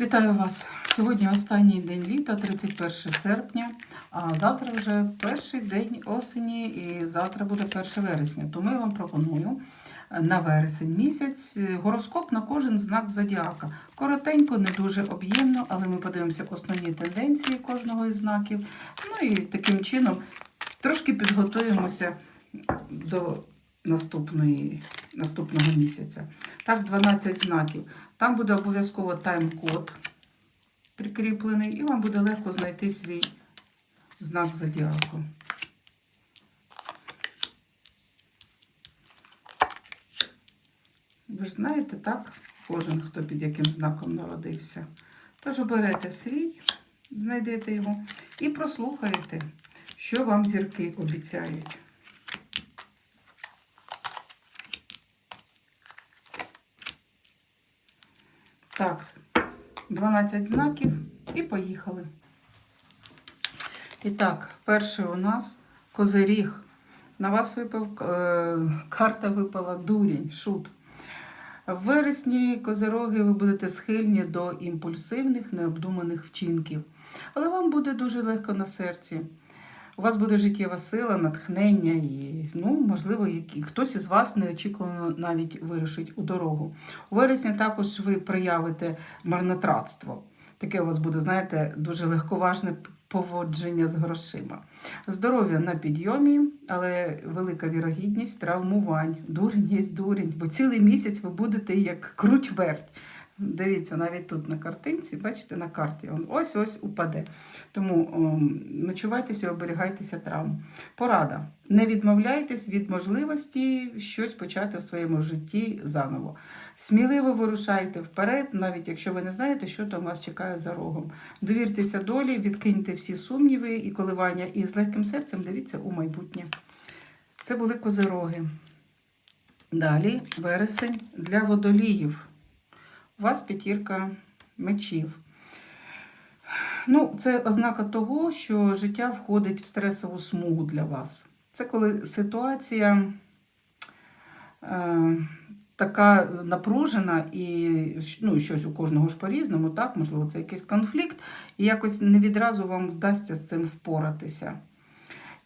Вітаю вас! Сьогодні останній день літа, 31 серпня, а завтра вже перший день осені і завтра буде 1 вересня. Тому я вам пропоную на вересень місяць гороскоп на кожен знак зодіака. Коротенько, не дуже об'ємно, але ми подивимося основні тенденції кожного із знаків. Ну і таким чином трошки підготуємося до наступної, наступного місяця. Так, 12 знаків. Там буде обов'язково тайм-код прикріплений, і вам буде легко знайти свій знак зодіаку. Ви ж знаєте, так? Кожен, хто під яким знаком народився. Тож оберете свій, знайдете його і прослухаєте, що вам зірки обіцяють. Так, 12 знаків і поїхали. І так, перший у нас козиріг. На вас випав е, карта випала дурень, шут. В вересні козироги ви будете схильні до імпульсивних, необдуманих вчинків. Але вам буде дуже легко на серці. У вас буде життєва сила, натхнення і, ну, можливо, які- хтось із вас неочікувано навіть вирушить у дорогу. У вересні також ви проявите марнотратство. Таке у вас буде, знаєте, дуже легковажне поводження з грошима. Здоров'я на підйомі, але велика вірогідність травмувань. Дурень є дурень, бо цілий місяць ви будете як круть-верть. Дивіться, навіть тут на картинці, бачите, на карті, он ось-ось упаде. Тому ом, ночувайтеся, оберігайтеся травм. Порада. Не відмовляйтесь від можливості щось почати в своєму житті заново. Сміливо вирушайте вперед, навіть якщо ви не знаєте, що там вас чекає за рогом. Довіртеся долі, відкиньте всі сумніви і коливання, і з легким серцем дивіться у майбутнє. Це були козироги. Далі вересень для водоліїв. У вас п'ятірка мечів. Ну, це ознака того, що життя входить в стресову смугу для вас. Це коли ситуація е, така напружена і ну, щось у кожного ж по-різному, так, можливо, це якийсь конфлікт, і якось не відразу вам вдасться з цим впоратися.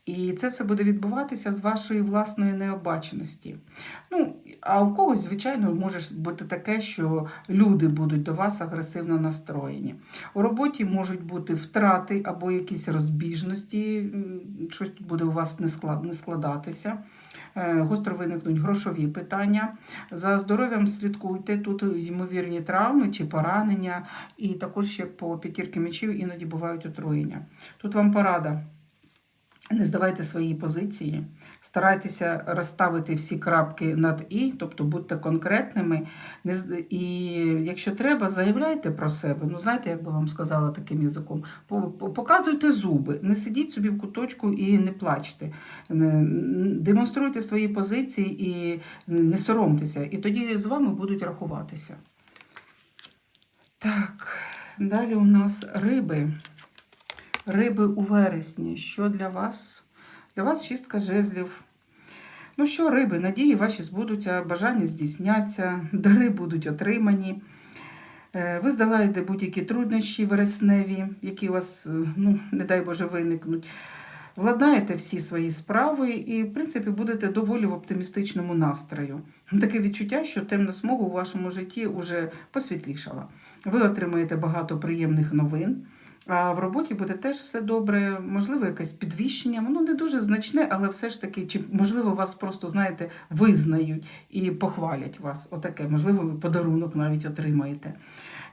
І це все буде відбуватися з вашої власної необаченості. Ну, а у когось, звичайно, може бути таке, що люди будуть до вас агресивно настроєні. У роботі можуть бути втрати або якісь розбіжності, щось тут буде у вас не складатися. Е, Гостро виникнуть грошові питання. За здоров'ям слідкуйте. Тут ймовірні травми чи поранення, і також ще по п'ятірки мечів іноді бувають отруєння. Тут вам порада. Не здавайте свої позиції, старайтеся розставити всі крапки над і, тобто будьте конкретними. І якщо треба, заявляйте про себе. Ну, знаєте, як би вам сказала таким язиком, по- по- показуйте зуби, не сидіть собі в куточку і не плачте. Демонструйте свої позиції і не соромтеся. І тоді з вами будуть рахуватися. Так, далі у нас риби. Риби у вересні. Що для вас? Для вас шістка жезлів. Ну що, риби, надії ваші збудуться, бажання здійсняться, дари будуть отримані. Е, Ви здолаєте будь-які труднощі вересневі, які у вас, е, ну, не дай Боже, виникнуть. Владнаєте всі свої справи і, в принципі, будете доволі в оптимістичному настрою. Таке відчуття, що темна смуга у вашому житті вже посвітлішала. Ви отримаєте багато приємних новин. А в роботі буде теж все добре, можливо, якесь підвищення. Воно не дуже значне, але все ж таки, чи можливо вас просто знаєте визнають і похвалять вас. Отаке, можливо, ви подарунок навіть отримаєте.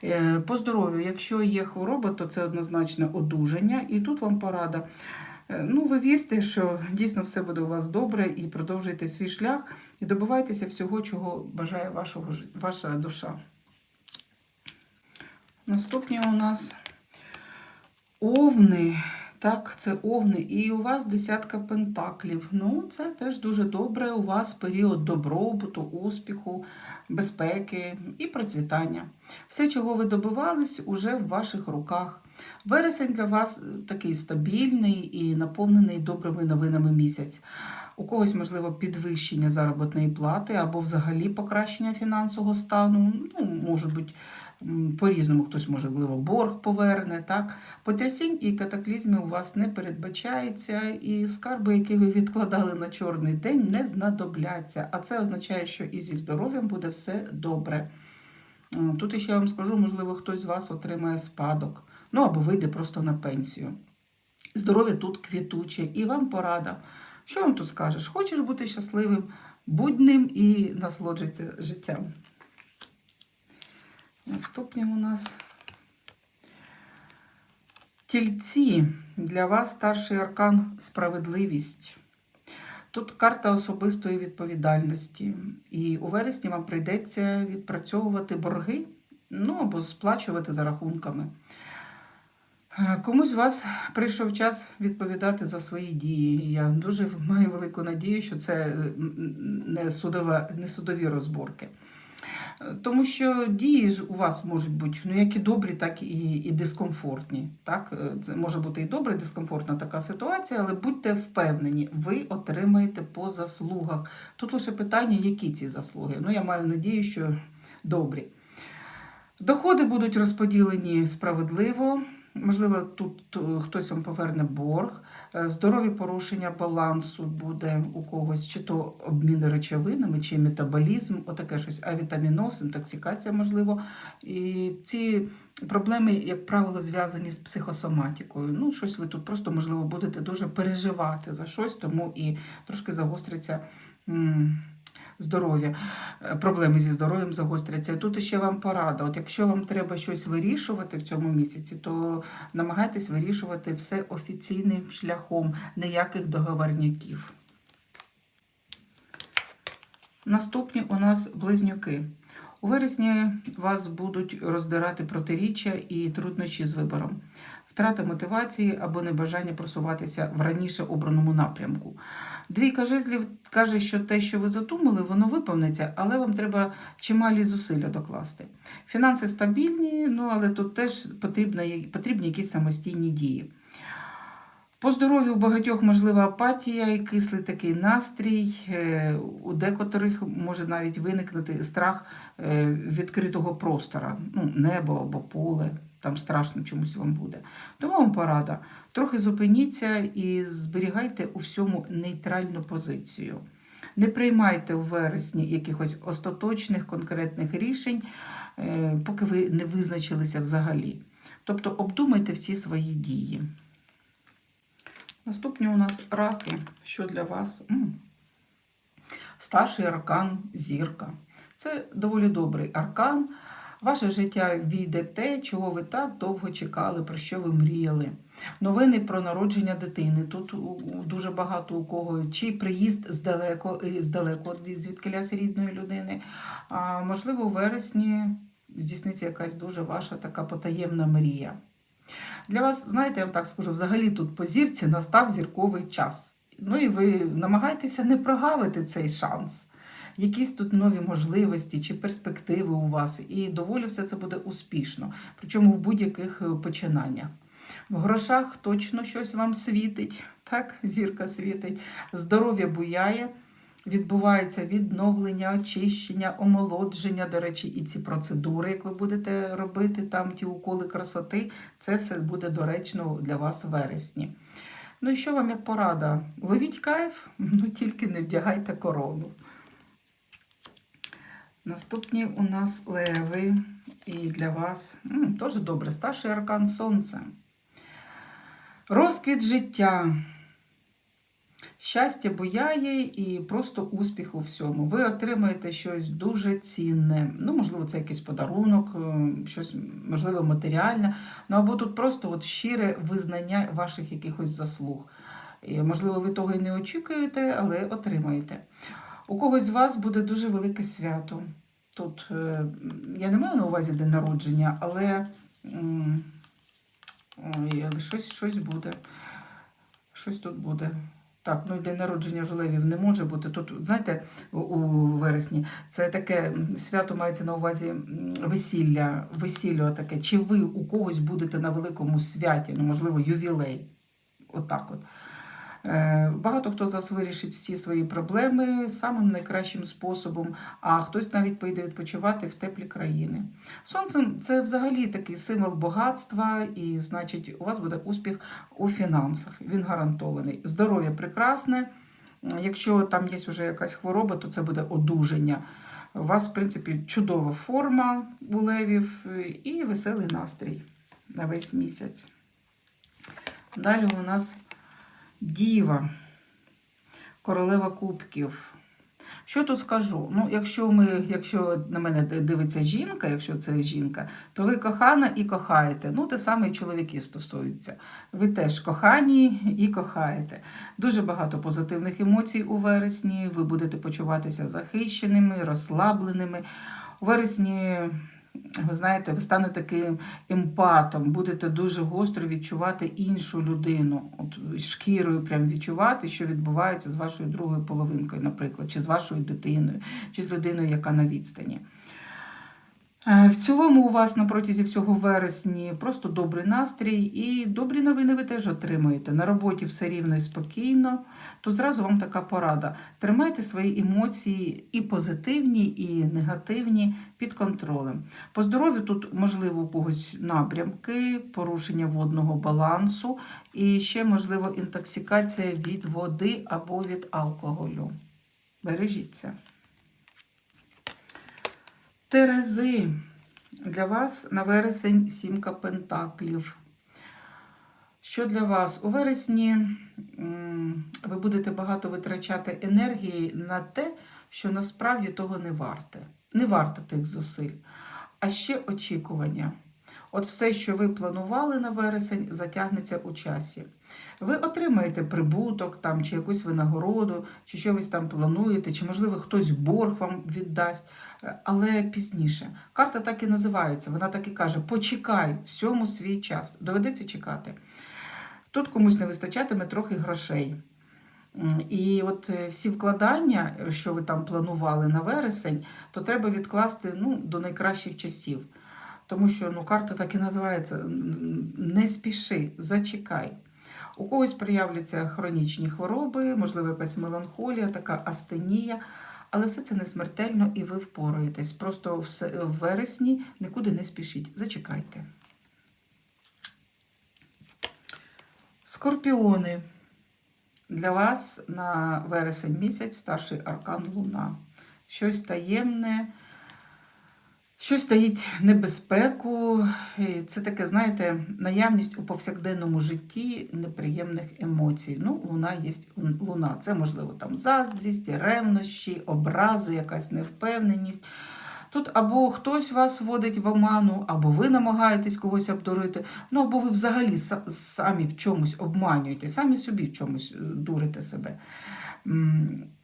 Е, По здоров'ю, якщо є хвороба, то це однозначно одужання, і тут вам порада. Е, Ну, ви вірте, що дійсно все буде у вас добре, і продовжуйте свій шлях, і добивайтеся всього, чого бажає вашого, ваша душа. Наступні у нас Овни, так, це овни, і у вас десятка пентаклів. Ну, це теж дуже добре. У вас період добробуту, успіху, безпеки і процвітання. Все, чого ви добивались, уже в ваших руках. Вересень для вас е, такий стабільний і наповнений добрими новинами місяць. У когось, можливо, підвищення заробітної плати або взагалі покращення фінансового стану. Ну, можуть бути по-різному хтось, можливо, борг поверне. Так? Потрясінь і катаклізмів у вас не передбачається, і скарби, які ви відкладали на чорний день, не знадобляться. А це означає, що і зі здоров'ям буде все добре. Тут ще я вам скажу, можливо, хтось з вас отримає спадок, ну або вийде просто на пенсію. Здоров'я тут квітуче, і вам порада. Що вам тут скажеш? Хочеш бути щасливим, будь ним і насолоджуйся життям. Наступним у нас тільці. Для вас старший аркан справедливість. Тут карта особистої відповідальності. І у вересні вам прийдеться відпрацьовувати борги, ну або сплачувати за рахунками. Комусь з вас прийшов час відповідати за свої дії. Я дуже маю велику надію, що це не, судова, не судові розборки. Тому що дії ж у вас можуть бути ну, як і добрі, так і, і дискомфортні. Так? Е, Це може бути і добра, і дискомфортна така ситуація, але будьте впевнені, ви отримаєте по заслугах. Тут лише питання, які ці заслуги. Ну, я маю надію, що добрі. Доходи будуть розподілені справедливо. Можливо, тут е, хтось вам поверне борг, здорові порушення балансу буде у когось, чи то обмін речовинами, чи метаболізм, отаке щось, авітаміноз, інтоксикація, можливо. І ці проблеми, як правило, зв'язані з психосоматикою. Ну, щось ви тут просто, можливо, будете дуже переживати за щось, тому і трошки загостриться. Здоров'я, Е, проблеми зі здоров'ям загостряться. Тут ще вам порада. От якщо вам треба щось вирішувати в цьому місяці, то намагайтесь вирішувати все офіційним шляхом, ніяких договорняків. Наступні у нас близнюки. У вересні вас будуть роздирати протиріччя і труднощі з вибором, втрата мотивації або небажання просуватися в раніше обраному напрямку. Двійка жезлів каже, що те, що ви задумали, воно виповниться, але вам треба чималі зусилля докласти. Фінанси стабільні, ну але тут теж потрібні, потрібні якісь самостійні дії. По здоров'ю у багатьох можлива апатія і кислий такий настрій. Е, У декоторих може навіть виникнути страх е, відкритого простора, ну, небо або поле, там страшно чомусь вам буде. Тому вам порада. Трохи зупиніться і зберігайте у всьому нейтральну позицію. Не приймайте у вересні якихось остаточних конкретних рішень, е, поки ви не визначилися взагалі. Тобто обдумайте всі свої дії. Наступні у нас раки. Що для вас? Старший аркан зірка. Це доволі добрий аркан. Ваше життя війде те, чого ви так довго чекали, про що ви мріяли. Новини про народження дитини. Тут дуже багато у кого, чи приїзд здалеко, здалеко від звідкилясь рідної людини. А можливо, у вересні здійсниться якась дуже ваша така потаємна мрія. Для вас, знаєте, я вам так скажу, взагалі тут по зірці настав зірковий час. Ну і ви намагаєтеся не прогавити цей шанс. Якісь тут нові можливості чи перспективи у вас, і доволі все це буде успішно, причому в будь-яких е, починаннях. В грошах точно щось вам світить, так, зірка світить, здоров'я буяє, відбувається відновлення, очищення, омолодження. До речі, і ці процедури, як ви будете робити, там ті уколи красоти, це все буде доречно для вас в вересні. Ну і що вам як порада? Ловіть кайф, ну тільки не вдягайте корону. Наступні у нас леви. І для вас теж добре, старший аркан сонце. Розквіт життя. Щастя буяє і просто успіх у всьому. Ви отримаєте щось дуже цінне. Ну, можливо, це якийсь подарунок, е, щось можливо матеріальне. Ну або тут просто от щире визнання ваших якихось заслуг. І, можливо, ви того і не очікуєте, але отримаєте. У когось з вас буде дуже велике свято. Тут е, я не маю на увазі день народження, але, ой, щось, щось буде. Щось тут буде. Так, ну і день народження жулевів не може бути. Тут, знаєте, у, вересні це таке свято мається на увазі весілля, весілля таке. Чи ви у когось будете на великому святі, ну, можливо, ювілей. Отак от. Е, Багато хто з вас вирішить всі свої проблеми самим найкращим способом, а хтось навіть поїде відпочивати в теплі країни. Сонце це взагалі такий символ багатства, і значить, у вас буде успіх у фінансах. Він гарантований. Здоров'я прекрасне. Якщо там є вже якась хвороба, то це буде одужання. У вас, в принципі, чудова форма у левів і веселий настрій на весь місяць. Далі у нас Діва, королева кубків. Що тут скажу? Ну, якщо ми, якщо на мене дивиться жінка, якщо це жінка, то ви кохана і кохаєте. Ну, те саме і чоловіків стосується. Ви теж кохані і кохаєте. Дуже багато позитивних емоцій у вересні. Ви будете почуватися захищеними, розслабленими. У вересні ви знаєте, ви станете таким емпатом, будете дуже гостро відчувати іншу людину, от шкірою прям відчувати, що відбувається з вашою другою половинкою, наприклад, чи з вашою дитиною, чи з людиною, яка на відстані. Е, В цілому у вас на протязі всього вересні просто добрий настрій і добрі новини ви теж отримуєте. На роботі все рівно і спокійно. То зразу вам така порада. Тримайте свої емоції і позитивні, і негативні під контролем. По здоров'ю тут, можливо, у когось напрямки, порушення водного балансу і ще, можливо, інтоксикація від води або від алкоголю. Бережіться. Терези. Для вас на вересень сімка пентаклів. Що для вас? У вересні ви будете багато витрачати енергії на те, що насправді того не варте. Не варте тих зусиль. А ще очікування. От все, що ви планували на вересень, затягнеться у часі. Ви отримаєте прибуток там, чи якусь винагороду, чи щось там плануєте, чи, можливо, хтось борг вам віддасть, е, але пізніше. Карта так і називається, вона так і каже: почекай всьому свій час. Доведеться чекати. Тут комусь не вистачатиме трохи грошей. І от е, всі вкладання, що ви там планували на вересень, то треба відкласти ну, до найкращих часів. Тому що ну, карта так і називається: не спіши, зачекай. У когось проявляться хронічні хвороби, можливо, якась меланхолія, така астенія, але все це не смертельно і ви впораєтесь. Просто в вересні нікуди не спішіть. Зачекайте. Скорпіони. Для вас на вересень місяць старший аркан Луна. Щось таємне, щось стоїть небезпеку. Це таке, знаєте, наявність у повсякденному житті неприємних емоцій. Ну, луна є луна. Це, можливо, там заздрість, ревнощі, образи, якась невпевненість. Тут або хтось вас вводить в оману, або ви намагаєтесь когось обдурити, ну або ви взагалі самі в чомусь обманюєте, самі собі в чомусь е, дурите себе.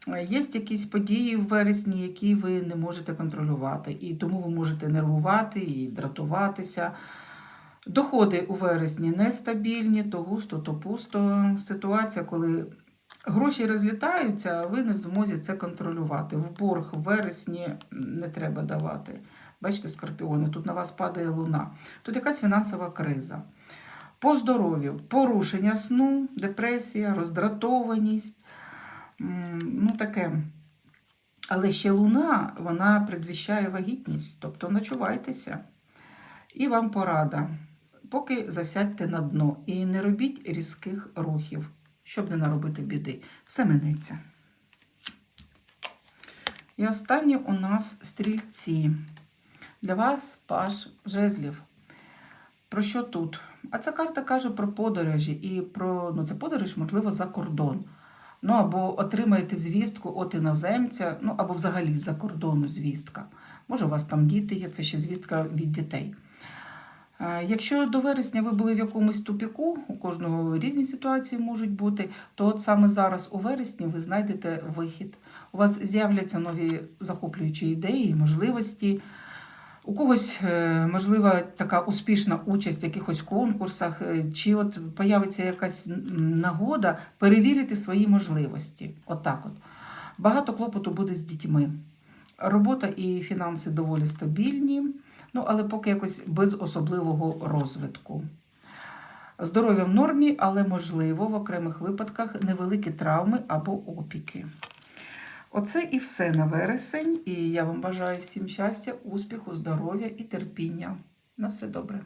М, Є якісь події в вересні, які ви не можете контролювати, і тому ви можете нервувати і дратуватися. Доходи у вересні нестабільні, то густо, то пусто. Ситуація, коли гроші розлітаються, а ви не в змозі це контролювати. В борг в вересні не треба давати. Бачите, скорпіони, тут на вас падає луна. Тут якась фінансова криза. По здоров'ю, порушення сну, депресія, роздратованість. Ну, таке. Але ще луна, вона предвіщає вагітність, тобто ночувайтеся. І вам порада. Поки засядьте на дно і не робіть різких рухів, щоб не наробити біди. Все минеться. І останнє у нас стрільці. Для вас паш жезлів. Про що тут? А ця карта каже про подорожі і про ну, це подорож, можливо, за кордон. Ну, або отримаєте звістку від іноземця, ну або взагалі з-за кордону звістка. Може, у вас там діти є, це ще звістка від дітей. Е, Якщо до вересня ви були в якомусь тупіку, у кожного різні ситуації можуть бути, то от саме зараз у вересні ви знайдете вихід. У вас з'являться нові захоплюючі ідеї, можливості. У когось, е, можливо, така успішна участь в якихось конкурсах, е, чи от появиться якась нагода перевірити свої можливості. Отак от. Багато клопоту буде з дітьми. Робота і фінанси доволі стабільні, ну але поки якось без особливого розвитку. Здоров'я в нормі, але можливо в окремих випадках невеликі травми або опіки. Оце і все на вересень. І я вам бажаю всім щастя, успіху, здоров'я і терпіння. На все добре.